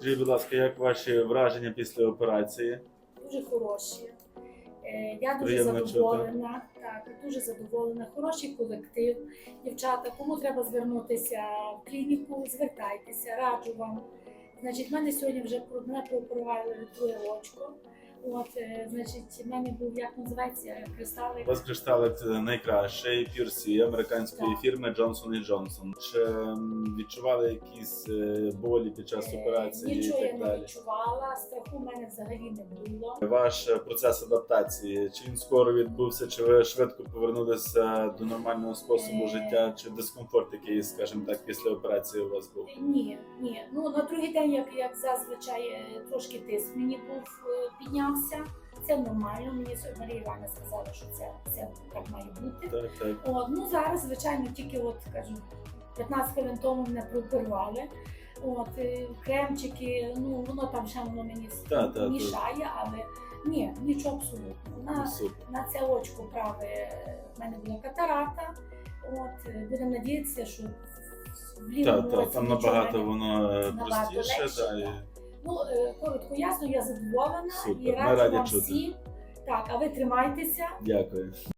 Скажіть, будь ласка, як ваші враження після операції? Дуже хороші. Е, Я дуже Приємно чути. задоволена. Так, дуже задоволена. Хороший колектив. Дівчата, кому треба звернутися в клініку, звертайтеся, раджу вам. Значить, в мене сьогодні вже мене прооперували друге очко. От, е, значить, мене був, як називається, У кристалик. вас кришталик найкращий пірсі американської Так. фірми Johnson Johnson. Чи відчували якісь е, болі під час Е, операції Нічого і я так не далі? відчувала, страху в мене взагалі не було. Ваш е, процес адаптації, чи він скоро відбувся, чи ви швидко повернулися до нормального способу Е. життя, чи дискомфорт, який, скажімо так, після операції у вас був? Ні, ні. Ну на другий день, як, як зазвичай, е, трошки тиск мені був е, піднявся. Це нормально. Мені Марія Івановна сказала, що це, це так має бути. Так, так. От, ну зараз, звичайно, тільки от кажу, 15 хвилин тому мене прооперували. От е, кремчики, ну воно там ще воно мені с- Та, та, та. мішає, але ні, нічого абсолютно. Ну, На, це очко праве е, в мене була катарата. От е, будемо надіятися, що в лівому Так, так, році там набагато воно простіше. легше, і- так. Ну, е, коротко, ясно, я задоволена Супер, і раді вам чути. всім. Так, а ви тримайтеся. Дякую.